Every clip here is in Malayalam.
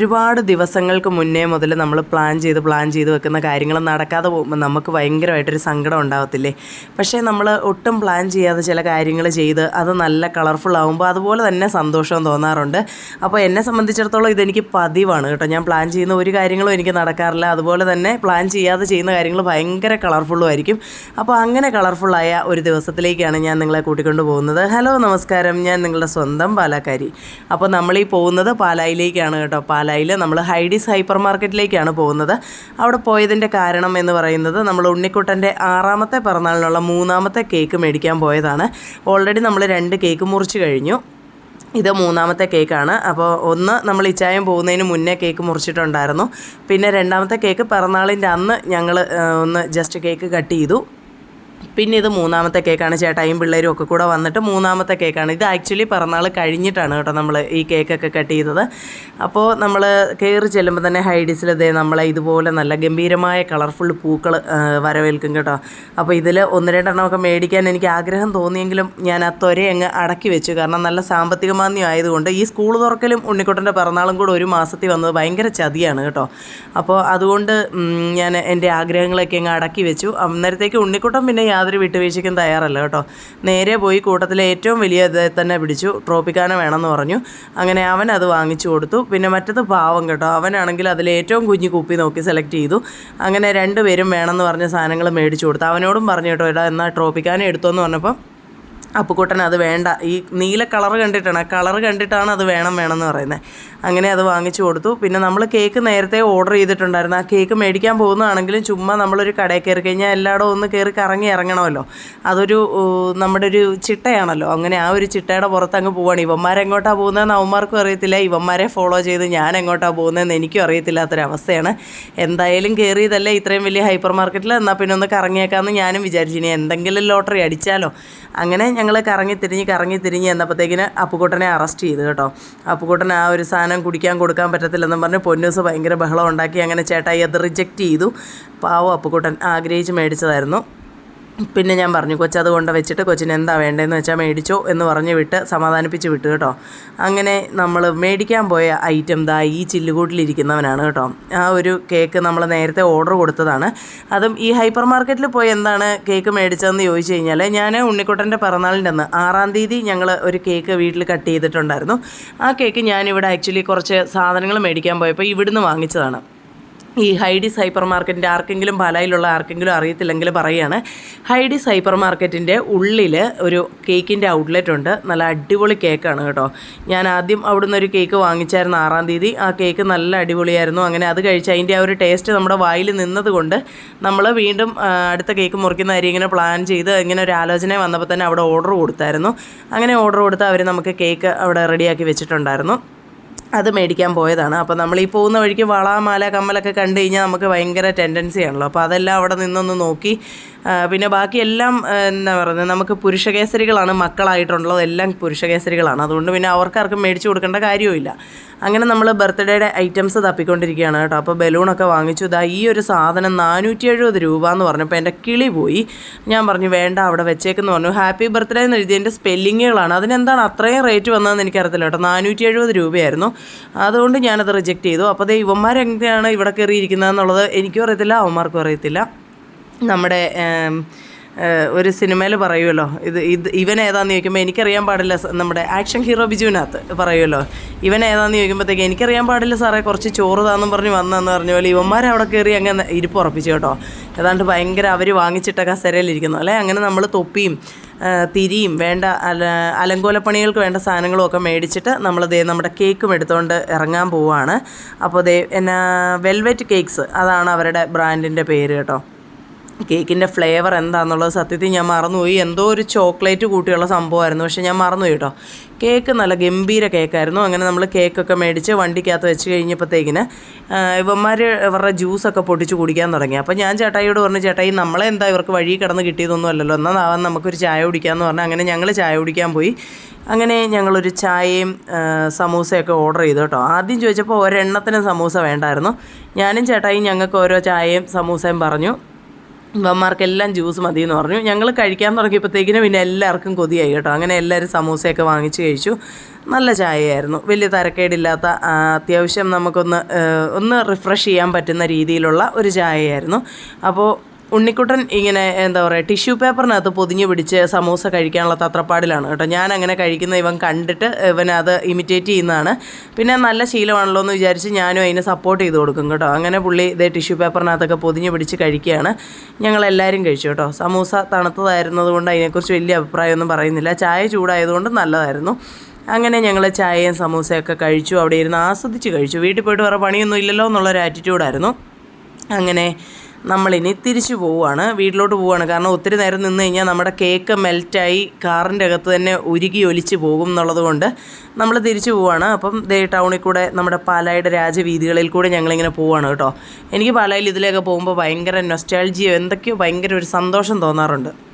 ഒരുപാട് ദിവസങ്ങൾക്ക് മുന്നേ മുതൽ നമ്മൾ പ്ലാൻ ചെയ്ത് പ്ലാൻ ചെയ്ത് വെക്കുന്ന കാര്യങ്ങൾ നടക്കാതെ പോകുമ്പോൾ നമുക്ക് ഭയങ്കരമായിട്ടൊരു സങ്കടം ഉണ്ടാവത്തില്ലേ? പക്ഷേ നമ്മൾ ഒട്ടും പ്ലാൻ ചെയ്യാതെ ചില കാര്യങ്ങൾ ചെയ്ത് അത് നല്ല കളർഫുൾ ആകുമ്പോൾ അതുപോലെ തന്നെ സന്തോഷം തോന്നാറുണ്ട്. അപ്പോൾ എന്നെ സംബന്ധിച്ചിടത്തോളം ഇതെനിക്ക് പതിവാണ് കേട്ടോ. ഞാൻ പ്ലാൻ ചെയ്യുന്ന ഒരു കാര്യങ്ങളും എനിക്ക് നടക്കാറില്ല. അതുപോലെ തന്നെ പ്ലാൻ ചെയ്യാതെ ചെയ്യുന്ന കാര്യങ്ങൾ ഭയങ്കര കളർഫുള്ളും ആയിരിക്കും. അപ്പോൾ അങ്ങനെ കളർഫുള്ളായ ഒരു ദിവസത്തിലേക്കാണ് ഞാൻ നിങ്ങളെ കൂട്ടിക്കൊണ്ട് പോകുന്നത്. ഹലോ നമസ്കാരം. ഞാൻ നിങ്ങളുടെ സ്വന്തം പാലക്കാരി. അപ്പോൾ നമ്മൾ ഈ പോകുന്നത് പാലായിലേക്കാണ് കേട്ടോ. പാലായിൽ നമ്മൾ ഹൈഡീസ് ഹൈപ്പർ മാർക്കറ്റിലേക്കാണ് പോകുന്നത്. അവിടെ പോയതിന്റെ കാരണം എന്ന് പറയുന്നത് നമ്മൾ ഉണ്ണിക്കുട്ടന്റെ ആറാമത്തെ പിറന്നാളിനുള്ള മൂന്നാമത്തെ കേക്ക് മേടിക്കാൻ പോയതാണ്. ഓൾറെഡി നമ്മൾ രണ്ട് കേക്ക് മുറിച്ച് കഴിഞ്ഞു. ഇത് മൂന്നാമത്തെ കേക്കാണ്. അപ്പോൾ ഒന്ന് നമ്മൾ ഇച്ചായം പോകുന്നതിന് മുന്നേ കേക്ക് മുറിച്ചിട്ടുണ്ടായിരുന്നു. പിന്നെ രണ്ടാമത്തെ കേക്ക് പിറന്നാളിന്റെ അന്ന് ഞങ്ങൾ ഒന്ന് ജസ്റ്റ് കേക്ക് കട്ട് ചെയ്തു. പിന്നെ ഇത് മൂന്നാമത്തെ കേക്കാണ് ചേട്ടായും പിള്ളേരും ഒക്കെ കൂടെ വന്നിട്ട് മൂന്നാമത്തെ കേക്കാണ്. ഇത് ആക്ച്വലി പിറന്നാൾ കഴിഞ്ഞിട്ടാണ് കേട്ടോ നമ്മൾ ഈ കേക്കൊക്കെ കട്ട് ചെയ്തത്. അപ്പോൾ നമ്മൾ കയറി ചെല്ലുമ്പോൾ തന്നെ ഹൈഡിസിൽ ഇതേ നമ്മളെ ഇതുപോലെ നല്ല ഗംഭീരമായ കളർഫുൾ പൂക്കൾ വരവേൽക്കും കേട്ടോ. അപ്പോൾ ഇതിൽ ഒന്ന് രണ്ടെണ്ണമൊക്കെ മേടിക്കാൻ എനിക്ക് ആഗ്രഹം തോന്നിയെങ്കിലും ഞാൻ ആ ത്വര അങ്ങ് അടക്കി വെച്ചു. കാരണം നല്ല സാമ്പത്തിക മാന്യം ആയതുകൊണ്ട് ഈ സ്കൂൾ തുറക്കലും ഉണ്ണിക്കുട്ടന്റെ പിറന്നാളും കൂടെ ഒരു മാസത്തിൽ വന്നത് ഭയങ്കര ചതിയാണ് കേട്ടോ. അപ്പോൾ അതുകൊണ്ട് ഞാൻ എന്റെ ആഗ്രഹങ്ങളൊക്കെ അങ്ങ് അടക്കി വെച്ചു. അന്നേരത്തേക്ക് ഉണ്ണിക്കുട്ടൻ പിന്നെ യാതൊരു വിട്ടുവീഴ്ചയ്ക്കും തയ്യാറല്ല കേട്ടോ. നേരെ പോയി കൂട്ടത്തിലെ ഏറ്റവും വലിയ തന്നെ പിടിച്ചു. ട്രോപ്പിക്കാന വേണമെന്ന് പറഞ്ഞു. അങ്ങനെ അവൻ അത് വാങ്ങിച്ചു കൊടുത്തു. പിന്നെ മറ്റത് പാവം കേട്ടോ. അവനാണെങ്കിൽ അതിൽ ഏറ്റവും കുഞ്ഞു കുപ്പി നോക്കി സെലക്ട് ചെയ്തു. അങ്ങനെ രണ്ടുപേരും വേണമെന്ന് പറഞ്ഞ സാധനങ്ങൾ മേടിച്ചു കൊടുത്തു. അവനോടും പറഞ്ഞു കേട്ടോ എടാ എന്നാൽ ട്രോപ്പിക്കാന എടുത്തോന്ന് പറഞ്ഞപ്പം അപ്പുക്കുട്ടൻ അത് വേണ്ട. ഈ നീല കളർ കണ്ടിട്ടാണ്. കളർ കണ്ടിട്ടാണ് അത് വേണം വേണം എന്ന് പറയുന്നത്. അങ്ങനെ അത് വാങ്ങിച്ചു കൊടുത്തു. പിന്നെ നമ്മൾ കേക്ക് നേരത്തെ ഓർഡർ ചെയ്തിട്ടുണ്ടായിരുന്നു. ആ കേക്ക് മേടിക്കാൻ പോകുന്നതാണെങ്കിലും ചുമ്മാ നമ്മളൊരു കടയിൽ കയറി കഴിഞ്ഞാൽ എല്ലായിടവും ഒന്ന് കയറി കറങ്ങി ഇറങ്ങണമല്ലോ. അതൊരു നമ്മുടെ ഒരു ചിട്ടയാണല്ലോ. അങ്ങനെ ആ ഒരു ചിട്ടയുടെ പുറത്ത് അങ്ങ് പോവാണ്. ഇവന്മാരെങ്ങോട്ടാണ് പോകുന്നതെന്ന് അവന്മാർക്കും അറിയത്തില്ല. ഇവന്മാരെ ഫോളോ ചെയ്ത് ഞാൻ എങ്ങോട്ടാണ് പോകുന്നതെന്ന് എനിക്കും അറിയത്തില്ലാത്തൊരവസ്ഥയാണ്. എന്തായാലും കയറിയതല്ലേ ഇത്രയും വലിയ ഹൈപ്പർ മാർക്കറ്റിൽ എന്നാൽ പിന്നെ ഒന്ന് കറങ്ങിയേക്കാമെന്ന് ഞാനും വിചാരിച്ചു. ഇനി എന്തെങ്കിലും ലോട്ടറി അടിച്ചാലോ? അങ്ങനെ ഞങ്ങൾ കറങ്ങി തിരിഞ്ഞ് കറങ്ങി തിരിഞ്ഞ് എന്നപ്പോഴത്തേക്കിന് അപ്പുക്കുട്ടനെ അറസ്റ്റ് ചെയ്തു കേട്ടോ. അപ്പുക്കുട്ടൻ ആ ഒരു സാധനം കുടിക്കാൻ കൊടുക്കാൻ പറ്റത്തില്ലെന്നും പറഞ്ഞ് പൊന്നൂസ് ഭയങ്കര ബഹളം ഉണ്ടാക്കി അങ്ങനെ ചേട്ടായി അത് റിജക്റ്റ് ചെയ്തു. പാവം അപ്പുക്കുട്ടൻ ആഗ്രഹിച്ച് മേടിച്ചതായിരുന്നു. പിന്നെ ഞാൻ പറഞ്ഞു കൊച്ചത് കൊണ്ട് വെച്ചിട്ട് കൊച്ചിന് എന്താ വേണ്ടതെന്ന് വെച്ചാൽ മേടിച്ചോ എന്ന് പറഞ്ഞ് വിട്ട് സമാധാനിപ്പിച്ച് വിട്ടു കേട്ടോ. അങ്ങനെ നമ്മൾ മേടിക്കാൻ പോയ ഐറ്റം ദാ ഈ ചില്ലുകൂട്ടിലിരിക്കുന്നവനാണ് കേട്ടോ. ആ ഒരു കേക്ക് നമ്മൾ നേരത്തെ ഓർഡർ കൊടുത്തതാണ്. അതും ഈ ഹൈപ്പർ മാർക്കറ്റിൽ പോയി എന്താണ് കേക്ക് മേടിച്ചതെന്ന് ചോദിച്ചു കഴിഞ്ഞാൽ ഞാൻ ഉണ്ണിക്കുട്ടന്റെ പിറന്നാളിന്റെ അന്ന് ആറാം തീയതി ഞങ്ങൾ ഒരു കേക്ക് വീട്ടിൽ കട്ട് ചെയ്തിട്ടുണ്ടായിരുന്നു. ആ കേക്ക് ഞാനിവിടെ ആക്ച്വലി കുറച്ച് സാധനങ്ങൾ മേടിക്കാൻ പോയപ്പോൾ ഇവിടുന്ന് വാങ്ങിച്ചതാണ്. ഈ ഹൈഡി ഹൈപ്പർ മാർക്കറ്റിന്റെ ആർക്കെങ്കിലും പാലായിലുള്ള ആർക്കെങ്കിലും അറിയത്തില്ലെങ്കിൽ പറയുകയാണ്. ഹൈഡി ഹൈപ്പർ മാർക്കറ്റിന്റെ ഉള്ളിൽ ഒരു കേക്കിന്റെ ഔട്ട്ലെറ്റ് ഉണ്ട്. നല്ല അടിപൊളി കേക്കാണ് കേട്ടോ. ഞാൻ ആദ്യം അവിടുന്ന് ഒരു കേക്ക് വാങ്ങിച്ചായിരുന്നു ആറാം തീയതി. ആ കേക്ക് നല്ല അടിപൊളിയായിരുന്നു. അങ്ങനെ അത് കഴിച്ച് അതിന്റെ ആ ഒരു ടേസ്റ്റ് നമ്മുടെ വായിൽ നിന്നതുകൊണ്ട് നമ്മൾ വീണ്ടും അടുത്ത കേക്ക് മുറിക്കുന്ന കാര്യം ഇങ്ങനെ പ്ലാൻ ചെയ്ത് ഇങ്ങനെ ഒരു ആലോചന വന്നപ്പോൾ തന്നെ അവിടെ ഓർഡർ കൊടുത്തായിരുന്നു. അങ്ങനെ ഓർഡർ കൊടുത്ത് അവർ നമുക്ക് കേക്ക് അവിടെ റെഡിയാക്കി വെച്ചിട്ടുണ്ടായിരുന്നു. അത് മേടിക്കാൻ പോയതാണ്. അപ്പോൾ നമ്മൾ ഈ പോകുന്ന വഴിക്ക് വള മാല കമ്മലൊക്കെ കണ്ടു കഴിഞ്ഞാൽ നമുക്ക് ഭയങ്കര ടെൻഡൻസി ആണല്ലോ. അപ്പോൾ അതെല്ലാം അവിടെ നിന്നൊന്ന് നോക്കി പിന്നെ ബാക്കിയെല്ലാം എന്താ പറയുന്നത് നമുക്ക് പുരുഷകേസരികളാണ് മക്കളായിട്ടുള്ളത് എല്ലാം പുരുഷകേസരികളാണ്. അതുകൊണ്ട് പിന്നെ അവർക്കാർക്കും മേടിച്ചു കൊടുക്കേണ്ട കാര്യവുമില്ല. അങ്ങനെ നമ്മൾ ബർത്ത്ഡേയുടെ ഐറ്റംസ് തപ്പിക്കൊണ്ടിരിക്കുകയാണ് കേട്ടോ. അപ്പോൾ ബലൂണൊക്കെ വാങ്ങിച്ചു. ഇതാ ഈ ഒരു സാധനം നാനൂറ്റി എഴുപത് രൂപ എന്ന് പറഞ്ഞപ്പോൾ എന്റെ കിളി പോയി. ഞാൻ പറഞ്ഞു വേണ്ട അവിടെ വെച്ചേക്കെന്ന് പറഞ്ഞു. ഹാപ്പി ബർത്ത്ഡേ എന്ന് എഴുതിയതിന്റെ സ്പെല്ലിങ്ങുകളാണ്. അതിനെന്താണ് അത്രയും റേറ്റ് വന്നതെന്ന് എനിക്കറിയത്തില്ല കേട്ടോ. നാനൂറ്റി എഴുപത് രൂപയായിരുന്നു. അതുകൊണ്ട് ഞാനത് റിജക്റ്റ് ചെയ്തു. അപ്പോൾ അത് ഇവന്മാരെങ്ങനെയാണ് ഇവിടെ കയറിയിരിക്കുന്നതെന്നുള്ളത് എനിക്കും അറിയത്തില്ല അവന്മാർക്കും അറിയത്തില്ല. നമ്മുടെ ഒരു സിനിമയിൽ പറയുമല്ലോ ഇത് ഇത് ഇവൻ ഏതാന്ന് ചോദിക്കുമ്പോൾ എനിക്കറിയാൻ പാടില്ല നമ്മുടെ ആക്ഷൻ ഹീറോ ബിജുവിനകത്ത് പറയുമല്ലോ ഇവൻ ഏതാന്ന് ചോദിക്കുമ്പോഴത്തേക്ക് എനിക്കറിയാൻ പാടില്ല സാറേ കുറച്ച് ചോറ് താന്നും പറഞ്ഞ് വന്നെന്ന് പറഞ്ഞ പോലെ ഇവന്മാർ അവിടെ കയറി അങ്ങനെ ഇരിപ്പ് ഉറപ്പിച്ചു കേട്ടോ. ഏതാണ്ട് ഭയങ്കര അവർ വാങ്ങിച്ചിട്ട കസേരയിലിരിക്കുന്നു അല്ലേ? അങ്ങനെ നമ്മൾ തൊപ്പിയും തിരിയും വേണ്ട അല അലങ്കോലപ്പണികൾക്ക് വേണ്ട സാധനങ്ങളും ഒക്കെ മേടിച്ചിട്ട് നമ്മൾ ദേ നമ്മുടെ കേക്കും എടുത്തുകൊണ്ട് ഇറങ്ങാൻ പോവുകയാണ് അപ്പോൾ ദേ എന്നാ വെൽവെറ്റ് കേക്ക്സ് അതാണ് അവരുടെ ബ്രാൻഡിന്റെ പേര് കേട്ടോ. കേക്കിന്റെ ഫ്ലേവർ എന്താണെന്നുള്ളത് സത്യത്തിൽ ഞാൻ മറന്നുപോയി. എന്തോ ഒരു ചോക്ലേറ്റ് കൂട്ടിയുള്ള സംഭവമായിരുന്നു. പക്ഷേ ഞാൻ മറന്നുപോയി കേട്ടോ. കേക്ക് നല്ല ഗംഭീര കേക്കായിരുന്നു. അങ്ങനെ നമ്മൾ കേക്കൊക്കെ മേടിച്ച് വണ്ടിക്കകത്ത് വെച്ച് കഴിഞ്ഞപ്പോഴത്തേക്കിന് ഇവന്മാർ ഇവരുടെ ജ്യൂസൊക്കെ പൊട്ടിച്ച് കുടിക്കാൻ തുടങ്ങി. അപ്പോൾ ഞാൻ ചേട്ടായിയോട് പറഞ്ഞു ചേട്ടായി നമ്മളെ എന്താ ഇവർക്ക് വഴി കിടന്ന് കിട്ടിയതൊന്നും അല്ലല്ലോ. എന്നാൽ ആവാൻ നമുക്കൊരു ചായ കുടിക്കാമെന്ന് പറഞ്ഞാൽ അങ്ങനെ ഞങ്ങൾ ചായ കുടിക്കാൻ പോയി. അങ്ങനെ ഞങ്ങളൊരു ചായയും സമൂസയൊക്കെ ഓർഡർ ചെയ്തു കേട്ടോ. ആദ്യം ചോദിച്ചപ്പോൾ ഒരെണ്ണത്തിന് സമൂസ വേണ്ടായിരുന്നു. ഞാനും ചേട്ടായി ഞങ്ങൾക്ക് ഓരോ ചായയും സമൂസയും പറഞ്ഞു. ഇവന്മാർക്കെല്ലാം ജ്യൂസ് മതി എന്ന് പറഞ്ഞു. ഞങ്ങൾ കഴിക്കാൻ തുടങ്ങിയപ്പോഴത്തേക്കിനും പിന്നെ എല്ലാവർക്കും കൊതിയായി കേട്ടോ. അങ്ങനെ എല്ലാവരും സമൂസയൊക്കെ വാങ്ങിച്ച് കഴിച്ചു. നല്ല ചായയായിരുന്നു. വലിയ തരക്കേടില്ലാത്ത അത്യാവശ്യം നമുക്കൊന്ന് ഒന്ന് റിഫ്രഷ് ചെയ്യാൻ പറ്റുന്ന രീതിയിലുള്ള ഒരു ചായയായിരുന്നു. അപ്പോൾ ഉണ്ണിക്കുട്ടൻ ഇങ്ങനെ എന്താ പറയുക ടിഷ്യൂ പേപ്പറിനകത്ത് പൊതിഞ്ഞ് പിടിച്ച് സമൂസ കഴിക്കാനുള്ള തത്രപ്പാടിലാണ് കേട്ടോ. ഞാൻ അങ്ങനെ കഴിക്കുന്ന ഇവൻ കണ്ടിട്ട് ഇവൻ അത് ഇമിറ്റേറ്റ് ചെയ്യുന്നതാണ്. പിന്നെ നല്ല ശീലമാണല്ലോ എന്ന് വിചാരിച്ച് ഞാനും അതിനെ സപ്പോർട്ട് ചെയ്ത് കൊടുക്കും കേട്ടോ. അങ്ങനെ പുള്ളി ഇതേ ടിഷ്യൂ പേപ്പറിനകത്തൊക്കെ പൊതിഞ്ഞ് പിടിച്ച് കഴിക്കുകയാണ്. ഞങ്ങളെല്ലാവരും കഴിച്ചു കേട്ടോ. സമൂസ തണുത്തതായിരുന്നത് കൊണ്ട് അതിനെക്കുറിച്ച് വലിയ അഭിപ്രായമൊന്നും പറയുന്നില്ല. ചായ ചൂടായതുകൊണ്ട് നല്ലതായിരുന്നു. അങ്ങനെ ഞങ്ങൾ ചായയും സമൂസയൊക്കെ കഴിച്ചു. അവിടെ ഇരുന്ന് ആസ്വദിച്ച് കഴിച്ചു. വീട്ടിൽ പോയിട്ട് വേറെ പണിയൊന്നും ഇല്ലല്ലോ എന്നുള്ളൊരു ആറ്റിറ്റ്യൂഡായിരുന്നു അങ്ങനെ നമ്മളിനി തിരിച്ചു പോവുകയാണ്. വീട്ടിലോട്ട് പോവുകയാണ്. കാരണം ഒത്തിരി നേരം നിന്ന് കഴിഞ്ഞാൽ നമ്മുടെ കേക്ക് മെൽറ്റായി കാറിന്റെ അകത്ത് തന്നെ ഉരുകി ഒലിച്ച് പോകും എന്നുള്ളത് കൊണ്ട് നമ്മൾ തിരിച്ചു പോവുകയാണ്. അപ്പം ദേ ടൗണിൽ കൂടെ നമ്മുടെ പാലായുടെ രാജവീതികളിൽ കൂടെ ഞങ്ങളിങ്ങനെ പോവുകയാണ് കേട്ടോ. എനിക്ക് പാലായിൽ ഇതിലേക്ക് പോകുമ്പോൾ ഭയങ്കര നൊസ്റ്റാൾജിയോ എന്തൊക്കെയോ ഭയങ്കര ഒരു സന്തോഷം തോന്നാറുണ്ട്.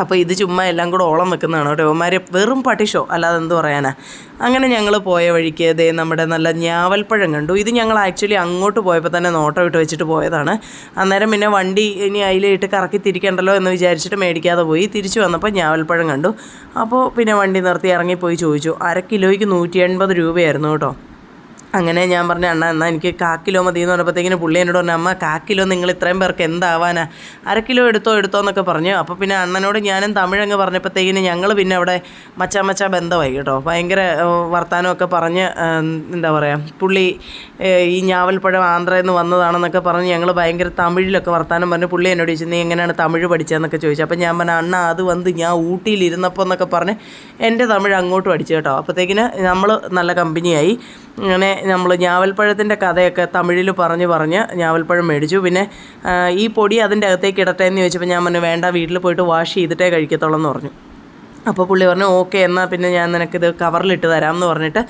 അപ്പോൾ ഇത് ചുമ്മാ എല്ലാം കൂടെ ഓളം വെക്കുന്നതാണ് കേട്ടോ. ഇവന്മാർ വെറും പട്ടിഷോ അല്ലാതെ എന്ത് പറയാനാ. അങ്ങനെ ഞങ്ങൾ പോയ വഴിക്ക് ദേ നമ്മുടെ നല്ല ഞാവൽപ്പഴം കണ്ടു. ഇത് ഞങ്ങൾ ആക്ച്വലി അങ്ങോട്ട് പോയപ്പോൾ തന്നെ നോട്ടം ഇട്ട് വെച്ചിട്ട് പോയതാണ്. അന്നേരം പിന്നെ വണ്ടി ഇനി അതിലിട്ട് കറക്കി തിരിക്കണ്ടല്ലോ എന്ന് വിചാരിച്ചിട്ട് മേടിക്കാതെ പോയി. തിരിച്ചു വന്നപ്പോൾ ഞാവൽപ്പഴം കണ്ടു. അപ്പോൾ പിന്നെ വണ്ടി നിർത്തി ഇറങ്ങിപ്പോയി ചോദിച്ചു. അര കിലോയ്ക്ക് നൂറ്റി എൺപത് രൂപയായിരുന്നു കേട്ടോ. അങ്ങനെ ഞാൻ പറഞ്ഞു അണ്ണ എന്നാൽ എനിക്ക് കാ കിലോ മതി എന്ന് പറഞ്ഞപ്പോഴത്തേക്കിന് പുള്ളി എന്നോട് പറഞ്ഞു അമ്മ കാ കിലോ നിങ്ങൾ ഇത്രയും പേർക്ക് എന്താവാനാ? അര കിലോ എടുത്തോ എടുത്തോ എന്നൊക്കെ പറഞ്ഞു. അപ്പോൾ പിന്നെ അണ്ണനോട് ഞാനും തമിഴങ്ങ് പറഞ്ഞപ്പോഴത്തേക്കിന് ഞങ്ങൾ പിന്നെ അവിടെ മച്ചാ മച്ചാ ബന്ധമായി കേട്ടോ. ഭയങ്കര വർത്തമാനമൊക്കെ പറഞ്ഞ് എന്താ പറയുക പുള്ളി ഈ ഞാവൽപ്പഴം ആന്ധ്രയിൽ നിന്ന് വന്നതാണെന്നൊക്കെ പറഞ്ഞ് ഞങ്ങൾ ഭയങ്കര തമിഴിലൊക്കെ വർത്താനം പറഞ്ഞു. പുള്ളി എന്നോട് ചോദിച്ചു നീ എങ്ങനെയാണ് തമിഴ് പഠിച്ചതെന്നൊക്കെ ചോദിച്ചു. അപ്പോൾ ഞാൻ പറഞ്ഞു അണ്ണ അത് വന്ന് ഞാൻ ഊട്ടിയിലിരുന്നപ്പോൾ എന്നൊക്കെ പറഞ്ഞ് എന്റെ തമിഴ് അങ്ങോട്ട് പഠിച്ചു കേട്ടോ. അപ്പോഴത്തേക്കിന് നമ്മൾ നല്ല കമ്പനിയായി അങ്ങനെ നമ്മൾ ഞാവൽപ്പഴത്തിന്റെ കഥയൊക്കെ തമിഴിൽ പറഞ്ഞ് പറഞ്ഞ് ഞാവൽപ്പഴം മേടിച്ചു. പിന്നെ ഈ പൊടി അതിന്റെ അകത്തേക്ക് ഇടട്ടെ എന്ന് ചോദിച്ചപ്പോൾ ഞാൻ പറഞ്ഞു വേണ്ട വീട്ടിൽ പോയിട്ട് വാഷ് ചെയ്തിട്ടേ കഴിക്കത്തുള്ളൂ എന്ന് പറഞ്ഞു. അപ്പോൾ പുള്ളി പറഞ്ഞു ഓക്കെ എന്നാൽ പിന്നെ ഞാൻ നിനക്കിത് കവറിലിട്ട് തരാം എന്ന് പറഞ്ഞിട്ട്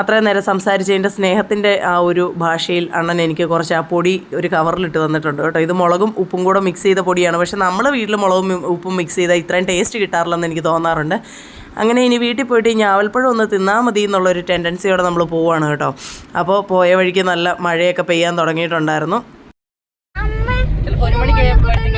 അത്രയും നേരം സംസാരിച്ചതിന്റെ സ്നേഹത്തിന്റെ ആ ഒരു ഭാഷയിൽ അണ്ണൻ എനിക്ക് കുറച്ച് ആ പൊടി ഒരു കവറിലിട്ട് തന്നിട്ടുണ്ട് കേട്ടോ. ഇത് മുളകും ഉപ്പും കൂടെ മിക്സ് ചെയ്ത പൊടിയാണ്. പക്ഷേ നമ്മൾ വീട്ടിൽ മുളകും ഉപ്പും മിക്സ് ചെയ്താൽ ഇത്രയും ടേസ്റ്റ് കിട്ടാറില്ലെന്ന് എനിക്ക് തോന്നാറുണ്ട്. അങ്ങനെ ഇനി വീട്ടിൽ പോയിട്ട് ഈ ഞാവൽപ്പഴം ഒന്ന് തിന്നാൽ മതി എന്നുള്ളൊരു ടെൻഡൻസിയോടെ നമ്മൾ പോവാണ് കേട്ടോ. അപ്പോൾ പോയ വഴിക്ക് നല്ല മഴയൊക്കെ പെയ്യാൻ തുടങ്ങിയിട്ടുണ്ടായിരുന്നു. ഒരു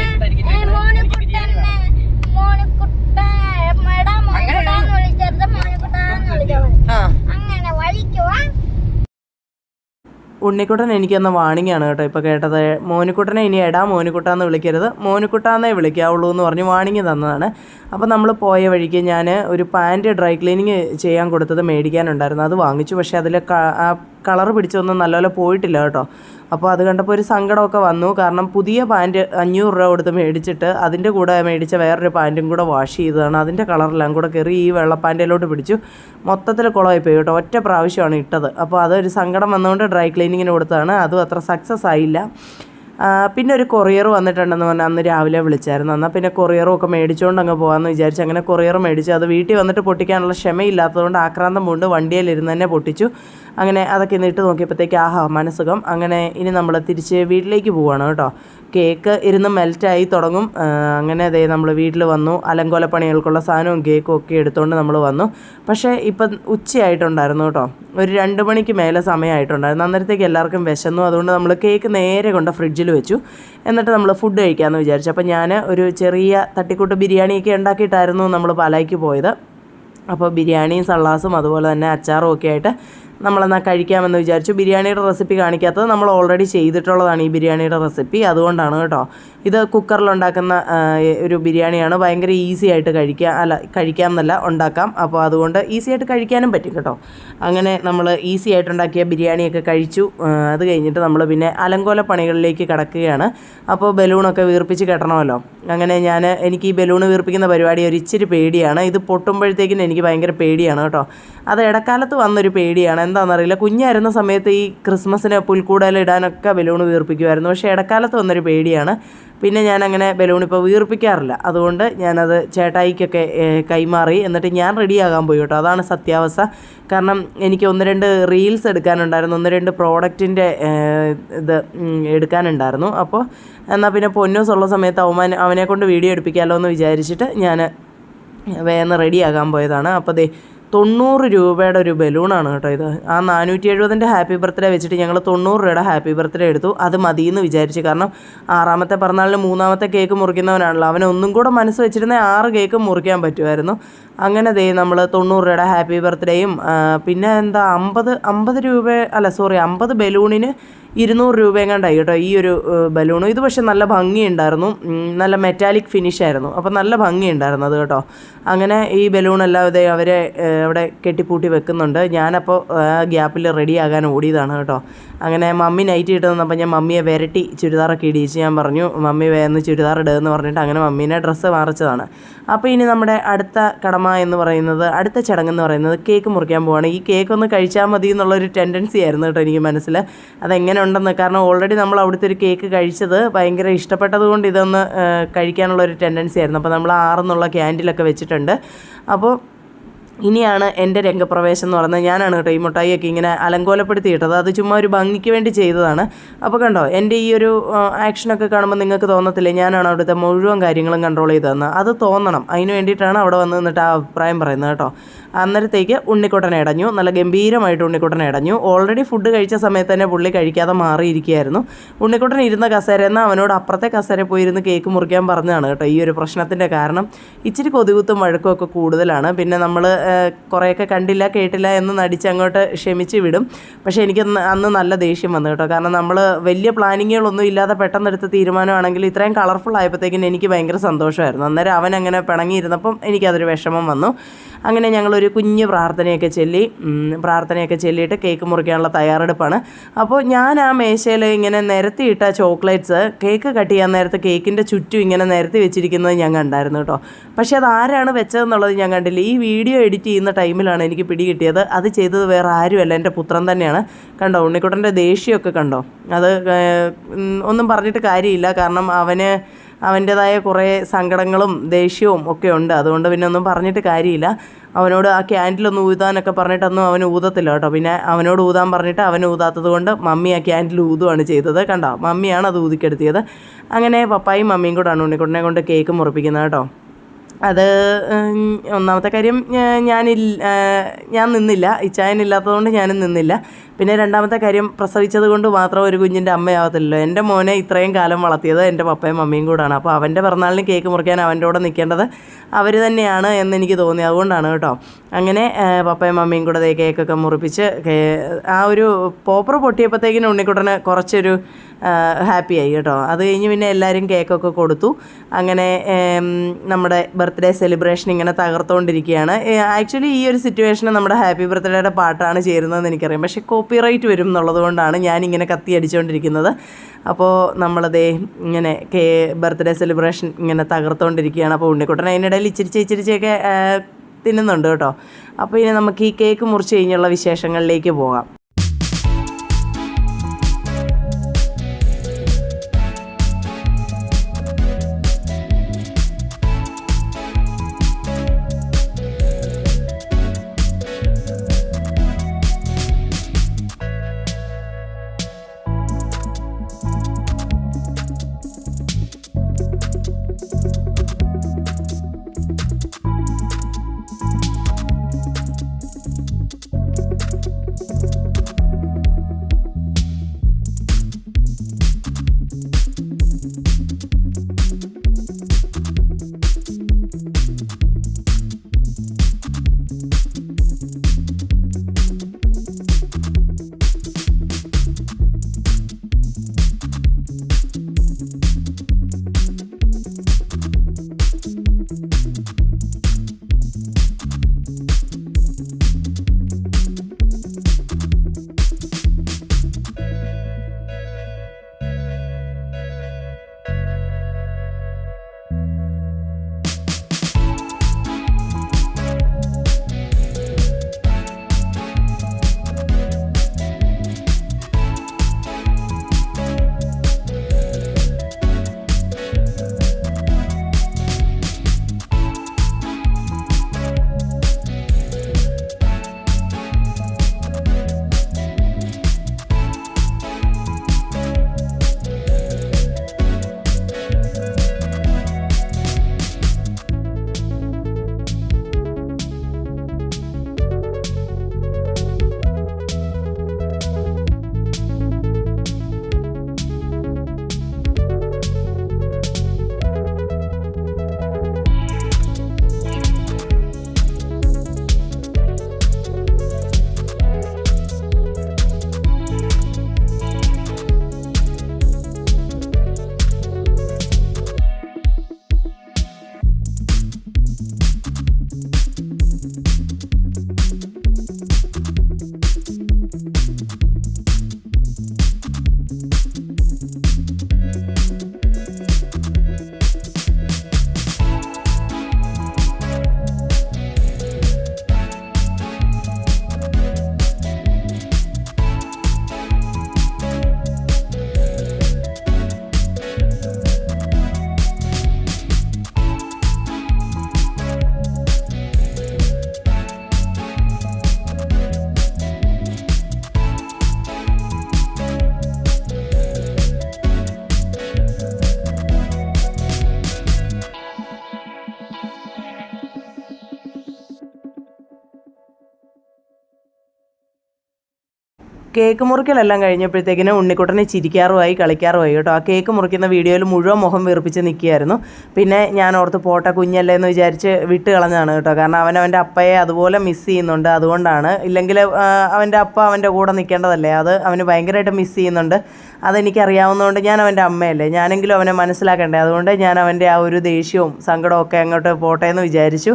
ഉണ്ണിക്കുട്ടൻ എനിക്കൊന്ന് വാണിംഗ് ആണ് കേട്ടോ. ഇപ്പോൾ കേട്ടത് മോനിക്കുട്ടനെ ഇനി എടാ മോനിക്കുട്ടാന്ന് വിളിക്കരുത്. മോനിക്കുട്ടാന്നേ വിളിക്കാവുള്ളൂ എന്ന് പറഞ്ഞ് വാണിങ്ങി തന്നതാണ്. അപ്പോൾ നമ്മൾ പോയ വഴിക്ക് ഞാൻ ഒരു പാന്റ് ഡ്രൈ ക്ലീനിങ് ചെയ്യാൻ കൊടുത്തത് മേടിക്കാനുണ്ടായിരുന്നു. അത് വാങ്ങിച്ചു. പക്ഷേ അതിൽ കളർ പിടിച്ചൊന്നും നല്ലപോലെ പോയിട്ടില്ല കേട്ടോ. അപ്പോൾ അത് കണ്ടപ്പോൾ ഒരു സങ്കടമൊക്കെ വന്നു. കാരണം പുതിയ പാന്റ് അഞ്ഞൂറ് രൂപ കൊടുത്ത് മേടിച്ചിട്ട് അതിന്റെ കൂടെ മേടിച്ച വേറൊരു പാന്റും കൂടെ വാഷ് ചെയ്തതാണ്. അതിന്റെ കളറെല്ലാം കൂടെ കയറി ഈ വെള്ള പാന്റിലോട്ട് പിടിച്ചു. മൊത്തത്തിൽ കുളമായി പോയി കേട്ടോ. ഒറ്റ പ്രാവശ്യമാണ് ഇട്ടത്. അപ്പോൾ അതൊരു സങ്കടം വന്നുകൊണ്ട് ഡ്രൈ ക്ലീനിങ്ങിന് കൊടുത്തതാണ്. അതും അത്ര സക്സസ് ആയില്ല. പിന്നെ ഒരു കൊറിയർ വന്നിട്ടുണ്ടെന്ന് പറഞ്ഞാൽ അന്ന് രാവിലെ വിളിച്ചായിരുന്നു. എന്നാൽ പിന്നെ കൊറിയറും ഒക്കെ മേടിച്ചുകൊണ്ട് അങ്ങ് പോകാമെന്ന് വിചാരിച്ചു അങ്ങനെ കൊറിയർ മേടിച്ചു. അത് വീട്ടിൽ വന്നിട്ട് പൊട്ടിക്കാനുള്ള ക്ഷമയില്ലാത്തതുകൊണ്ട് ആക്രാന്തം കൊണ്ട് വണ്ടിയിലിരുന്ന് തന്നെ പൊട്ടിച്ചു. അങ്ങനെ അതൊക്കെ ഇന്ന് ഇട്ട് നോക്കിയപ്പോഴത്തേക്ക് ആഹാ മനസ്സുഖം. അങ്ങനെ ഇനി നമ്മൾ തിരിച്ച് വീട്ടിലേക്ക് പോവുകയാണ് കേട്ടോ. കേക്ക് ഇരുന്ന് മെൽറ്റായി തുടങ്ങും. അങ്ങനെ അതേ നമ്മൾ വീട്ടിൽ വന്നു. അലങ്കോല പണികൾക്കുള്ള സാധനവും കേക്കും ഒക്കെ എടുത്തുകൊണ്ട് നമ്മൾ വന്നു. പക്ഷേ ഇപ്പം ഉച്ചയായിട്ടുണ്ടായിരുന്നു കേട്ടോ. ഒരു രണ്ട് മണിക്ക് മേലെ സമയമായിട്ടുണ്ടായിരുന്നു. അന്നേരത്തേക്ക് എല്ലാവർക്കും വിശന്നു. അതുകൊണ്ട് നമ്മൾ കേക്ക് നേരെ കൊണ്ട് ഫ്രിഡ്ജിൽ വെച്ചു. എന്നിട്ട് നമ്മൾ ഫുഡ് കഴിക്കാമെന്ന് വിചാരിച്ചു. അപ്പോൾ ഞാൻ ഒരു ചെറിയ തട്ടിക്കൂട്ട് ബിരിയാണിയൊക്കെ ഉണ്ടാക്കിയിട്ടായിരുന്നു നമ്മൾ പാലായ്ക്ക് പോയത്. അപ്പോൾ ബിരിയാണിയും സള്ളാസും അതുപോലെ തന്നെ അച്ചാറും ഒക്കെ ആയിട്ട് നമ്മളെന്നാൽ കഴിക്കാമെന്ന് വിചാരിച്ചു. ബിരിയാണിയുടെ റെസിപ്പി കാണിക്കാത്തത് നമ്മൾ ഓൾറെഡി ചെയ്തിട്ടുള്ളതാണ് ഈ ബിരിയാണിയുടെ റെസിപ്പി. അതുകൊണ്ടാണ് കേട്ടോ. ഇത് കുക്കറിലുണ്ടാക്കുന്ന ഒരു ബിരിയാണിയാണ്. ഭയങ്കര ഈസി ആയിട്ട് കഴിക്കുക അല്ല കഴിക്കാം എന്നല്ല ഉണ്ടാക്കാം. അപ്പോൾ അതുകൊണ്ട് ഈസി ആയിട്ട് കഴിക്കാനും പറ്റും കേട്ടോ. അങ്ങനെ നമ്മൾ ഈസി ആയിട്ടുണ്ടാക്കിയ ബിരിയാണിയൊക്കെ കഴിച്ചു. അത് കഴിഞ്ഞിട്ട് നമ്മൾ പിന്നെ അലങ്കോല പണികളിലേക്ക് കിടക്കുകയാണ്. അപ്പോൾ ബലൂണൊക്കെ വീർപ്പിച്ച് കെട്ടണമല്ലോ. അങ്ങനെ ഞാൻ എനിക്ക് ഈ ബലൂൺ വീർപ്പിക്കുന്ന പരിപാടി ഒരു ഇച്ചിരി പേടിയാണ്. ഇത് പൊട്ടുമ്പോഴത്തേക്കിനും എനിക്ക് ഭയങ്കര പേടിയാണ് കേട്ടോ. അത് ഇടക്കാലത്ത് വന്നൊരു പേടിയാണ്. എന്താണെന്നറിയില്ല. കുഞ്ഞായിരുന്ന സമയത്ത് ഈ ക്രിസ്മസിന് പുൽക്കൂടലിടാനൊക്കെ ബലൂൺ വീർപ്പിക്കുമായിരുന്നു. പക്ഷേ ഇടക്കാലത്ത് വന്നൊരു പേടിയാണ്. പിന്നെ ഞാൻ അങ്ങനെ ബലൂൺ ഇപ്പോൾ വീർപ്പിക്കാറില്ല. അതുകൊണ്ട് ഞാനത് ചേട്ടായിക്കൊക്കെ കൈമാറി. എന്നിട്ട് ഞാൻ റെഡിയാകാൻ പോയി കേട്ടോ. അതാണ് സത്യാവസ്ഥ. കാരണം എനിക്ക് ഒന്ന് രണ്ട് റീൽസ് എടുക്കാനുണ്ടായിരുന്നു. ഒന്ന് രണ്ട് പ്രോഡക്റ്റിന്റെ ഇത് എടുക്കാനുണ്ടായിരുന്നു. അപ്പോൾ എന്നാൽ പിന്നെ പൊന്നൂസ് ഉള്ള സമയത്ത് അവമാൻ അവനെ കൊണ്ട് വീഡിയോ എടുപ്പിക്കാമല്ലോ എന്ന് വിചാരിച്ചിട്ട് ഞാൻ വേഗം റെഡിയാകാൻ പോയതാണ്. അപ്പോൾ ദേ തൊണ്ണൂറ് രൂപയുടെ ഒരു ബലൂണാണ് കേട്ടോ ഇത്. ആ നാനൂറ്റി എഴുപതിന്റെ ഹാപ്പി ബർത്ത്ഡേ വെച്ചിട്ട് ഞങ്ങൾ തൊണ്ണൂറ് രൂപയുടെ ഹാപ്പി ബർത്ത്ഡേ എടുത്തു. അത് മതിയെന്ന് വിചാരിച്ചു. കാരണം ആറാമത്തെ പിറന്നാളിന് മൂന്നാമത്തെ കേക്ക് മുറിക്കുന്നവനാണല്ലോ. അവനെ ഒന്നും കൂടെ മനസ്സ് വെച്ചിരുന്ന ആറ് കേക്ക് മുറിക്കാൻ പറ്റുമായിരുന്നു. അങ്ങനെ ദേ നമ്മൾ തൊണ്ണൂറ് രൂപയുടെ ഹാപ്പി ബർത്ത്ഡേയും പിന്നെ എന്താ അമ്പത് അമ്പത് രൂപ അല്ല സോറി അമ്പത് ബലൂണിന് ഇരുന്നൂറ് രൂപ എങ്ങാണ്ടായി കേട്ടോ ഈ ഒരു ബലൂണും. ഇത് പക്ഷേ നല്ല ഭംഗിയുണ്ടായിരുന്നു. നല്ല മെറ്റാലിക് ഫിനിഷ് ആയിരുന്നു. അപ്പോൾ നല്ല ഭംഗിയുണ്ടായിരുന്നു അത് കേട്ടോ. അങ്ങനെ ഈ ബലൂണെല്ലാം ഇതേ അവരെ അവിടെ കെട്ടിപ്പൂട്ടി വെക്കുന്നുണ്ട്. ഞാനപ്പോൾ ഗ്യാപ്പിൽ റെഡി ആകാൻ ഓടിയതാണ് കേട്ടോ. അങ്ങനെ മമ്മി നൈറ്റ് ഇട്ട് തന്നപ്പോൾ ഞാൻ മമ്മിയെ വിരട്ടി ചുരിദാറൊക്കെ ഇടിയിച്ച് ഞാൻ പറഞ്ഞു മമ്മി വേന്ന് ചുരിദാർ ഇടുകയെന്ന് പറഞ്ഞിട്ട് അങ്ങനെ മമ്മീനെ ഡ്രസ്സ് മാറിച്ചതാണ്. അപ്പോൾ ഇനി നമ്മുടെ അടുത്ത കടമ എന്ന് പറയുന്നത് അടുത്ത ചടങ്ങ് എന്ന് പറയുന്നത് കേക്ക് മുറിക്കാൻ പോവാണ്. ഈ കേക്ക് ഒന്ന് കഴിച്ചാൽ മതി എന്നുള്ളൊരു ടെൻഡൻസി ആയിരുന്നു കേട്ടോ എനിക്ക് മനസ്സിൽ അതെങ്ങനെ ഉണ്ടെന്ന്. കാരണം ഓൾറെഡി നമ്മൾ അവിടുത്തെ ഒരു കേക്ക് കഴിച്ചത് ഭയങ്കര ഇഷ്ടപ്പെട്ടത് കൊണ്ട് ഇതൊന്ന് കഴിക്കാനുള്ള ഒരു ടെൻഡൻസി ആയിരുന്നു. അപ്പോൾ നമ്മൾ ആറെന്നുള്ള ക്യാൻഡിലൊക്കെ വെച്ചിട്ടുണ്ട്. അപ്പോൾ ഇനിയാണ് എന്റെ രംഗപ്രവേശം എന്ന് പറയുന്നത്. ഞാനാണ് കേട്ടോ ഈ മുട്ടായിയൊക്കെ ഇങ്ങനെ അലങ്കോലപ്പെടുത്തി ഇട്ടത് അത് ചുമ്മാ ഒരു ഭംഗിക്ക് വേണ്ടി ചെയ്തതാണ്. അപ്പോൾ കണ്ടോ എന്റെ ഈ ഒരു ആക്ഷനൊക്കെ കാണുമ്പോൾ നിങ്ങൾക്ക് തോന്നത്തില്ലേ ഞാനാണ് അവിടുത്തെ മുഴുവൻ കാര്യങ്ങളും കൺട്രോൾ ചെയ്തതെന്ന്. അത് തോന്നണം. അതിന് വേണ്ടിയിട്ടാണ് അവിടെ വന്ന് നിന്നിട്ട് ആ അഭിപ്രായം പറയുന്നത് കേട്ടോ. അന്നേരത്തേക്ക് ഉണ്ണിക്കുട്ടൻ ഇടഞ്ഞു. നല്ല ഗംഭീരമായിട്ട് ഉണ്ണിക്കുട്ടൻ ഇടഞ്ഞു. ഓൾറെഡി ഫുഡ് കഴിച്ച സമയത്ത് തന്നെ പുള്ളി കഴിക്കാതെ മാറിയിരിക്കുകയായിരുന്നു. ഉണ്ണിക്കുട്ടൻ ഇരുന്ന കസേര എന്ന് അവനോട് അപ്പുറത്തെ കസേര പോയിരുന്ന് കേക്ക് മുറിക്കാൻ പറഞ്ഞതാണ് കേട്ടോ ഈ ഒരു പ്രശ്നത്തിന്റെ കാരണം. ഇച്ചിരി കൊതുകുത്തും വഴക്കും ഒക്കെ കൂടുതലാണ്. പിന്നെ നമ്മൾ കുറേയൊക്കെ കണ്ടില്ല കേട്ടില്ല എന്ന് നടിച്ച് അങ്ങോട്ട് ക്ഷമിച്ച് വിടും. പക്ഷേ എനിക്ക് അന്ന് നല്ല ദേഷ്യം വന്നു കേട്ടോ. കാരണം നമ്മൾ വലിയ പ്ലാനിങ്ങുകളൊന്നും ഇല്ലാതെ പെട്ടെന്ന് എടുത്ത തീരുമാനമാണെങ്കിൽ ഇത്രയും കളർഫുൾ ആയപ്പോഴത്തേക്കും എനിക്ക് ഭയങ്കര സന്തോഷമായിരുന്നു. അന്നേരം അവൻ അങ്ങനെ പിണങ്ങിയിരുന്നപ്പം എനിക്കതൊരു വിഷമം വന്നു. അങ്ങനെ ഞങ്ങളൊരു കുഞ്ഞ് പ്രാർത്ഥനയൊക്കെ ചൊല്ലി പ്രാർത്ഥനയൊക്കെ ചൊല്ലിയിട്ട് കേക്ക് മുറിക്കാനുള്ള തയ്യാറെടുപ്പാണ്. അപ്പോൾ ഞാൻ ആ മേശയിൽ ഇങ്ങനെ നിരത്തിയിട്ട ചോക്ലേറ്റ്സ് കേക്ക് കട്ട് ചെയ്യാൻ നേരത്തെ കേക്കിന്റെ ചുറ്റും ഇങ്ങനെ നിരത്തി വെച്ചിരിക്കുന്നത് ഞാൻ കണ്ടായിരുന്നു കേട്ടോ. പക്ഷേ അത് ആരാണ് വെച്ചതെന്നുള്ളത് ഞാൻ കണ്ടില്ല. ഈ വീഡിയോ എഡിറ്റ് ചെയ്യുന്ന ടൈമിലാണ് എനിക്ക് പിടികിട്ടിയത് അത് ചെയ്തത് വേറെ ആരുമല്ല എന്റെ പുത്രൻ തന്നെയാണ്. കണ്ടോ ഉണ്ണിക്കുട്ടന്റെ ദേഷ്യമൊക്കെ കണ്ടോ? അത് ഒന്നും പറഞ്ഞിട്ട് കാര്യമില്ല. കാരണം അവന് അവന്റേതായ കുറേ സങ്കടങ്ങളും ദേഷ്യവും ഒക്കെ ഉണ്ട്. അതുകൊണ്ട് പിന്നെ ഒന്നും പറഞ്ഞിട്ട് കാര്യമില്ല. അവനോട് ആ ക്യാൻഡിലൊന്ന് ഊതാനൊക്കെ പറഞ്ഞിട്ടൊന്നും അവൻ ഊതത്തില്ല കേട്ടോ. പിന്നെ അവനോട് ഊതാൻ പറഞ്ഞിട്ട് അവൻ ഊതാത്തത് കൊണ്ട് മമ്മി ആ ക്യാൻഡിൽ ഊതുവാണ് ചെയ്തത്. കണ്ടോ? മമ്മിയാണ് അത് ഊതിക്കെടുത്തിയത്. അങ്ങനെ പപ്പായും മമ്മിയും കൂടാണ് ഉണ്ണിക്കുട്ടനെ കൊണ്ട് കേക്ക് മുറിപ്പിക്കുന്നത് കേട്ടോ. അത് ഒന്നാമത്തെ കാര്യം ഞാനില്ല ഞാൻ നിന്നില്ല. ഇച്ചായനില്ലാത്തതുകൊണ്ട് ഞാനും നിന്നില്ല. പിന്നെ രണ്ടാമത്തെ കാര്യം പ്രസവിച്ചത് കൊണ്ട് മാത്രം ഒരു കുഞ്ഞിന്റെ അമ്മയാവത്തില്ലല്ലോ. എന്റെ മോനെ ഇത്രയും കാലം വളർത്തിയത് എന്റെ പപ്പയും മമ്മിയും കൂടാണ്. അപ്പോൾ അവന്റെ പിറന്നാളിന് കേക്ക് മുറിക്കാൻ അവന്റെ കൂടെ നിൽക്കേണ്ടത് അവർ തന്നെയാണ് എന്ന് എനിക്ക് തോന്നി. അതുകൊണ്ടാണ് കേട്ടോ. അങ്ങനെ പപ്പയും മമ്മിയും കൂടെ കേക്കൊക്കെ മുറിപ്പിച്ച് ആ ഒരു പോപ്പർ പൊട്ടിയപ്പോഴത്തേക്കിനും ഉണ്ണിക്കുട്ടന് കുറച്ചൊരു ഹാപ്പിയായി കേട്ടോ. അത് കഴിഞ്ഞ് പിന്നെ എല്ലാവരും കേക്കൊക്കെ കൊടുത്തു. അങ്ങനെ നമ്മുടെ ബർത്ത്ഡേ സെലിബ്രേഷൻ ഇങ്ങനെ തകർത്തുകൊണ്ടിരിക്കുകയാണ് ആക്ച്വലി ഈ ഒരു സിറ്റുവേഷന് നമ്മുടെ ഹാപ്പി ബർത്ത്ഡേയുടെ പാട്ടാണ് ചേരുന്നതെന്ന് എനിക്കറിയാം. പക്ഷേ കോപ്പിറൈറ്റ് വരും എന്നുള്ളത് കൊണ്ടാണ് ഞാനിങ്ങനെ കത്തി അടിച്ചുകൊണ്ടിരിക്കുന്നത് അപ്പോൾ നമ്മളതേ ഇങ്ങനെ കേ ബർത്ത്ഡേ സെലിബ്രേഷൻ ഇങ്ങനെ തകർത്തുകൊണ്ടിരിക്കുകയാണ് അപ്പോൾ ഉണ്ണിക്കുട്ടൻ അതിനിടയിൽ ഇച്ചിരിച്ച് ഇച്ചിരിച്ചൊക്കെ തിന്നുന്നുണ്ട് കേട്ടോ. അപ്പോൾ ഇനി നമുക്ക് ഈ കേക്ക് മുറിച്ച് കഴിഞ്ഞുള്ള വിശേഷങ്ങളിലേക്ക് പോകാം. കേക്ക് മുറിക്കലെല്ലാം കഴിഞ്ഞപ്പോഴത്തേക്കിന് ഉണ്ണിക്കുട്ടനെ ചിരിക്കാറുമായി കളിക്കാറുമായി കേട്ടോ. ആ കേക്ക് മുറിക്കുന്ന വീഡിയോയിൽ മുഴുവൻ മുഖം വീർപ്പിച്ച് നിൽക്കുകയായിരുന്നു. പിന്നെ ഞാൻ ഓർത്ത് പോട്ടെ കുഞ്ഞല്ലേ എന്ന് വിചാരിച്ച് വിട്ട് കളഞ്ഞാണ് കേട്ടോ. കാരണം അവൻ അവന്റെ അപ്പയെ അതുപോലെ മിസ് ചെയ്യുന്നുണ്ട്. അതുകൊണ്ടാണ് ഇല്ലെങ്കിൽ അവന്റെ അപ്പ അവന്റെ കൂടെ നിൽക്കേണ്ടതല്ലേ? അത് അവന് ഭയങ്കരമായിട്ട് മിസ് ചെയ്യുന്നുണ്ട്. അതെനിക്കറിയാവുന്നതുകൊണ്ട് ഞാൻ അവന്റെ അമ്മയല്ലേ? ഞാനെങ്കിലും അവനെ മനസ്സിലാക്കണ്ടേ? അതുകൊണ്ട് ഞാൻ അവന്റെ ആ ഒരു ദേഷ്യവും സങ്കടവും ഒക്കെ അങ്ങോട്ട് പോട്ടെ എന്ന് വിചാരിച്ചു.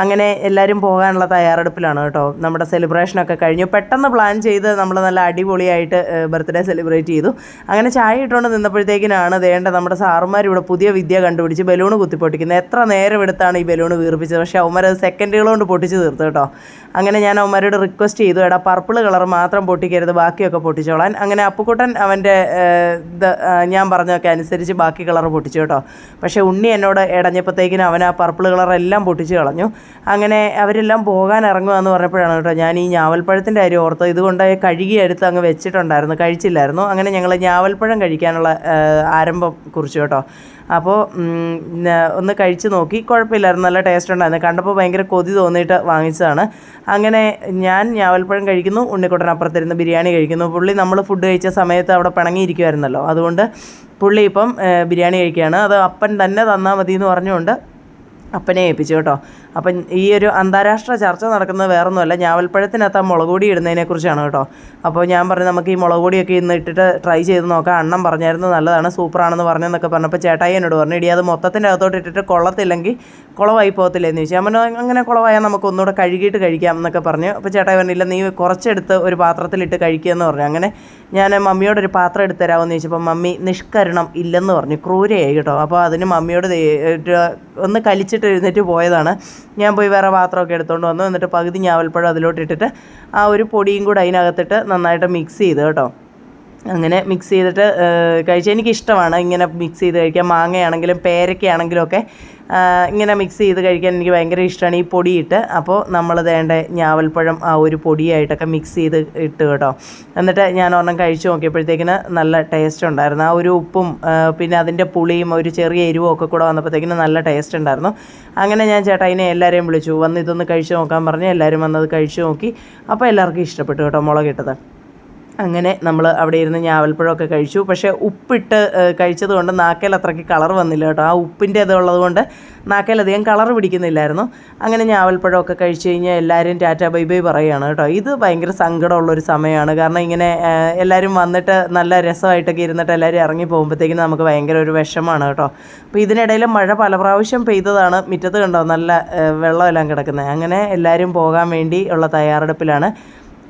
അങ്ങനെ എല്ലാവരും പോകാനുള്ള തയ്യാറെടുപ്പിലാണ് കേട്ടോ. നമ്മുടെ സെലിബ്രേഷനൊക്കെ കഴിഞ്ഞു. പെട്ടെന്ന് പ്ലാൻ ചെയ്ത് നമ്മൾ നല്ല അടിപൊളിയായിട്ട് ബർത്ത്ഡേ സെലിബ്രേറ്റ് ചെയ്തു. അങ്ങനെ ചായ ഇട്ടുകൊണ്ട് നിന്നപ്പോഴത്തേക്കിനാണ് വേണ്ട നമ്മുടെ സാറുമാർ ഇവിടെ പുതിയ വിദ്യ കണ്ടുപിടിച്ച് ബലൂൺ കുത്തിപ്പൊട്ടിക്കുന്നത്. എത്ര നേരം എടുത്താണ് ഈ ബലൂൺ വീർപ്പിച്ചത്? പക്ഷേ അവന്മാരത് സെക്കൻഡുകൾ കൊണ്ട് പൊട്ടിച്ച് തീർത്തു കേട്ടോ. അങ്ങനെ ഞാൻ അവന്മാരോട് റിക്വസ്റ്റ് ചെയ്തു എടാ പർപ്പിൾ കളർ മാത്രം പൊട്ടിക്കരുത് ബാക്കിയൊക്കെ പൊട്ടിച്ചോളാൻ. അങ്ങനെ അപ്പുക്കുട്ടൻ അവന്റെ ഞാൻ പറഞ്ഞതൊക്കെ അനുസരിച്ച് ബാക്കി കളർ പൊട്ടിച്ചു കേട്ടോ. പക്ഷേ ഉണ്ണി എന്നോട് ഇടഞ്ഞപ്പോഴത്തേക്കിനും അവൻ ആ പർപ്പിൾ കളർ എല്ലാം പൊട്ടിച്ച് കളഞ്ഞു. അങ്ങനെ അവരെല്ലാം പോകാൻ ഇറങ്ങുക എന്ന് പറഞ്ഞപ്പോഴാണ് കേട്ടോ ഞാൻ ഈ ഞാവൽപ്പഴത്തിന്റെ കാര്യം ഓർത്തത്. ഇതുകൊണ്ട് കഴുകി എടുത്ത് അങ്ങ് വെച്ചിട്ടുണ്ടായിരുന്നു കഴിച്ചില്ലായിരുന്നു. അങ്ങനെ ഞങ്ങൾ ഞാവൽപ്പഴം കഴിക്കാനുള്ള ആരംഭം കുറിച്ചു കേട്ടോ. അപ്പോൾ ഒന്ന് കഴിച്ച് നോക്കി. കുഴപ്പമില്ലായിരുന്നു നല്ല ടേസ്റ്റ് ഉണ്ടായിരുന്നു. കണ്ടപ്പോൾ ഭയങ്കര കൊതി തോന്നിയിട്ട് വാങ്ങിച്ചതാണ്. അങ്ങനെ ഞാൻ ഞാവൽപ്പഴം കഴിക്കുന്നു ഉണ്ണിക്കുട്ടൻ അപ്പുറത്തിരുന്ന് ബിരിയാണി കഴിക്കുന്നു. പുള്ളി നമ്മൾ ഫുഡ് കഴിച്ച സമയത്ത് അവിടെ പിണങ്ങിയിരിക്കുമായിരുന്നല്ലോ അതുകൊണ്ട് പുള്ളി ഇപ്പം ബിരിയാണി കഴിക്കുകയാണ്. അത് അപ്പൻ തന്നെ തന്നാൽ മതി എന്ന് പറഞ്ഞുകൊണ്ട് അപ്പനെ ഏൽപ്പിച്ചു കേട്ടോ. അപ്പം ഈ ഒരു അന്താരാഷ്ട്ര ചർച്ച നടക്കുന്നത് വേറൊന്നുമല്ല. ഞാവൽപ്പഴത്തിനകത്ത് ആ മുളക് ഇടുന്നതിനെക്കുറിച്ചാണ് കേട്ടോ. അപ്പോൾ ഞാൻ പറഞ്ഞു നമുക്ക് ഈ മുളക് പൊടിയൊക്കെ ഇന്ന് ഇട്ടിട്ട് ട്രൈ ചെയ്ത് നോക്കാം. അണ്ണം പറഞ്ഞായിരുന്നു നല്ലതാണ് സൂപ്പറാണെന്ന് പറഞ്ഞെന്നൊക്കെ പറഞ്ഞപ്പോൾ ചേട്ടായി എന്നോട് പറഞ്ഞു ഇടി അത് മൊത്തത്തിന്റെ അകത്തോട്ട് ഇട്ടിട്ട് കൊള്ളത്തില്ലെങ്കിൽ കുളവായി പോകത്തില്ല എന്ന് ചോദിച്ചു അമ്മ അങ്ങനെ കുളമായാൽ നമുക്ക് ഒന്നുകൂടെ കഴുകിയിട്ട് കഴിക്കാം എന്നൊക്കെ പറഞ്ഞു. അപ്പോൾ ചേട്ടായി പറഞ്ഞില്ല നീ കുറച്ചെടുത്ത് ഒരു പാത്രത്തിലിട്ട് കഴിക്കുകയെന്ന് പറഞ്ഞു. അങ്ങനെ ഞാൻ മമ്മിയോട് ഒരു പാത്രം എടുത്ത് തരാമെന്ന് ചോദിച്ചപ്പോൾ മമ്മി നിഷ്കരണം ഇല്ലെന്ന് പറഞ്ഞു. ക്രൂരയായി കേട്ടോ. അപ്പോൾ അതിന് മമ്മിയോട് ഒന്ന് കലിച്ചിട്ട് എഴുന്നേറ്റ് പോയതാണ്. ഞാൻ പോയി വേറെ പാത്രമൊക്കെ എടുത്തുകൊണ്ട് വന്നു. എന്നിട്ട് പകുതി ഞാവൽപ്പഴം അതിലോട്ട് ഇട്ടിട്ട് ആ ഒരു പൊടിയും കൂടെ അതിനകത്തിട്ട് നന്നായിട്ട് മിക്സ് ചെയ്ത് കേട്ടോ. അങ്ങനെ മിക്സ് ചെയ്തിട്ട് കഴിച്ചാൽ എനിക്കിഷ്ടമാണ് ഇങ്ങനെ മിക്സ് ചെയ്ത് കഴിക്കാൻ. മാങ്ങയാണെങ്കിലും പേരയ്ക്കയാണെങ്കിലും ഒക്കെ ഇങ്ങനെ മിക്സ് ചെയ്ത് കഴിക്കാൻ എനിക്ക് ഭയങ്കര ഇഷ്ടമാണ് ഈ പൊടിയിട്ട്. അപ്പോൾ നമ്മൾ വേണ്ട ഞാവൽപ്പഴം ആ ഒരു പൊടിയായിട്ടൊക്കെ മിക്സ് ചെയ്ത് ഇട്ട് കേട്ടോ. എന്നിട്ട് ഞാൻ ഒരെണ്ണം കഴിച്ചു നോക്കിയപ്പോഴത്തേക്കിന് നല്ല ടേസ്റ്റ് ഉണ്ടായിരുന്നു. ആ ഒരു ഉപ്പും പിന്നെ അതിന്റെ പുളിയും ഒരു ചെറിയ എരിവും ഒക്കെ കൂടെ വന്നപ്പോഴത്തേക്കിന് നല്ല ടേസ്റ്റ് ഉണ്ടായിരുന്നു. അങ്ങനെ ഞാൻ ചേട്ടായിനെ എല്ലാവരെയും വിളിച്ചു. വന്ന് ഇതൊന്ന് കഴിച്ചു നോക്കാൻ പറഞ്ഞ് എല്ലാവരും വന്നത് കഴിച്ചു നോക്കി. അപ്പോൾ എല്ലാവർക്കും ഇഷ്ടപ്പെട്ടു കേട്ടോ മുളകിട്ടത്. അങ്ങനെ നമ്മൾ അവിടെ ഇരുന്ന് ഞാവൽപ്പഴമൊക്കെ കഴിച്ചു. പക്ഷേ ഉപ്പിട്ട് കഴിച്ചത് കൊണ്ട് നാക്കേൽ അത്രയ്ക്ക് കളർ വന്നില്ല കേട്ടോ. ആ ഉപ്പിന്റെ ഇതുള്ളത് കൊണ്ട് നാക്കേലധികം കളർ പിടിക്കുന്നില്ലായിരുന്നു. അങ്ങനെ ഞാവൽപ്പഴമൊക്കെ കഴിച്ചു കഴിഞ്ഞാൽ എല്ലാവരും ടാറ്റ ബൈ ബൈ പറയുകയാണ് കേട്ടോ. ഇത് ഭയങ്കര സങ്കടമുള്ളൊരു സമയമാണ്. കാരണം ഇങ്ങനെ എല്ലാവരും വന്നിട്ട് നല്ല രസമായിട്ടൊക്കെ ഇരുന്നിട്ട് എല്ലാവരും ഇറങ്ങി പോകുമ്പോഴത്തേക്കും നമുക്ക് ഭയങ്കര ഒരു വിഷമമാണ് കേട്ടോ. അപ്പോൾ ഇതിനിടയിൽ മഴ പല പ്രാവശ്യം പെയ്തതാണ്. മുറ്റത്ത് കണ്ടോ നല്ല വെള്ളമെല്ലാം കിടക്കുന്നത്. അങ്ങനെ എല്ലാവരും പോകാൻ വേണ്ടി ഉള്ള തയ്യാറെടുപ്പിലാണ്.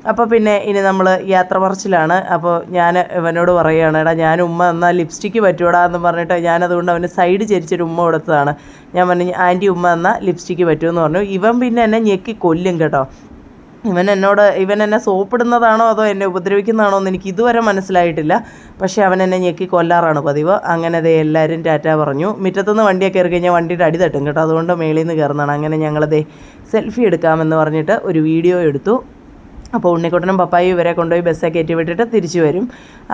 അപ്പോൾ പിന്നെ ഇനി നമ്മൾ യാത്ര പറച്ചിലാണ്. അപ്പോൾ ഞാൻ ഇവനോട് പറയുകയാണ് എടാ ഞാൻ ഉമ്മ എന്നാൽ ലിപ്സ്റ്റിക്ക് പറ്റൂടാ എന്ന് പറഞ്ഞിട്ട് ഞാനതുകൊണ്ട് അവന് സൈഡ് ചരിച്ചൊരു ഉമ്മ കൊടുത്തതാണ്. ഞാൻ പറഞ്ഞു ആന്റി ഉമ്മ എന്നാൽ ലിപ്സ്റ്റിക്ക് പറ്റുമെന്ന് പറഞ്ഞു. ഇവൻ പിന്നെ എന്നെ ഞെക്കി കൊല്ലും കേട്ടോ. ഇവൻ എന്നോട് ഇവൻ എന്നെ സോപ്പിടുന്നതാണോ അതോ എന്നെ ഉപദ്രവിക്കുന്നതാണോ എന്ന് എനിക്ക് ഇതുവരെ മനസ്സിലായിട്ടില്ല. പക്ഷേ അവൻ എന്നെ ഞെക്കി കൊല്ലാറാണ് പതിവ്. അങ്ങനെ ദേ എല്ലാവരും ടാറ്റ പറഞ്ഞു. മുറ്റത്തുനിന്ന് വണ്ടിയൊക്കെ കയറി കഴിഞ്ഞാൽ വണ്ടിയുടെ അടി തട്ടും കേട്ടോ. അതുകൊണ്ട് മേളിൽ നിന്ന് കയറുന്നതാണ്. അങ്ങനെ ഞങ്ങളതേ സെൽഫി എടുക്കാമെന്ന് പറഞ്ഞിട്ട് ഒരു വീഡിയോ എടുത്തു. അപ്പോൾ ഉണ്ണിക്കുട്ടനും പപ്പായി ഇവരെ കൊണ്ടുപോയി ബസ്സൊക്കെ കയറ്റി വിട്ടിട്ട് തിരിച്ചു വരും.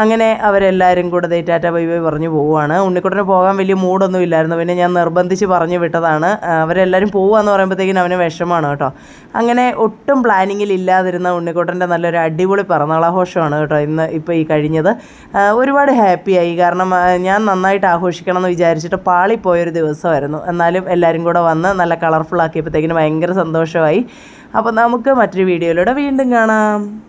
അങ്ങനെ അവരെല്ലാവരും കൂടെ തേറ്റാറ്റ ബൈ ബൈ പറഞ്ഞു പോവുകയാണ്. ഉണ്ണിക്കുട്ടന് പോകാൻ വലിയ മൂഡൊന്നും ഇല്ലായിരുന്നു. പിന്നെ ഞാൻ നിർബന്ധിച്ച് പറഞ്ഞു വിട്ടതാണ്. അവരെല്ലാവരും പോവുകയെന്ന് പറയുമ്പോഴത്തേക്കിനും അവന് വിഷമമാണ് കേട്ടോ. അങ്ങനെ ഒട്ടും പ്ലാനിങ്ങിൽ ഇല്ലാതിരുന്ന ഉണ്ണിക്കുട്ടന്റെ നല്ലൊരു അടിപൊളി പിറന്നാളാഘോഷമാണ് കേട്ടോ ഇന്ന് ഇപ്പോൾ ഈ കഴിഞ്ഞത്. ഒരുപാട് ഹാപ്പിയായി കാരണം ഞാൻ നന്നായിട്ട് ആഘോഷിക്കണം എന്ന് വിചാരിച്ചിട്ട് പാളിപ്പോയൊരു ദിവസമായിരുന്നു. എന്നാലും എല്ലാവരും കൂടെ വന്ന് നല്ല കളർഫുൾ ആക്കിയപ്പോഴത്തേക്കിനും ഭയങ്കര സന്തോഷമായി. അപ്പോൾ നമുക്ക് മറ്റൊരു വീഡിയോയിലൂടെ വീണ്ടും കാണാം.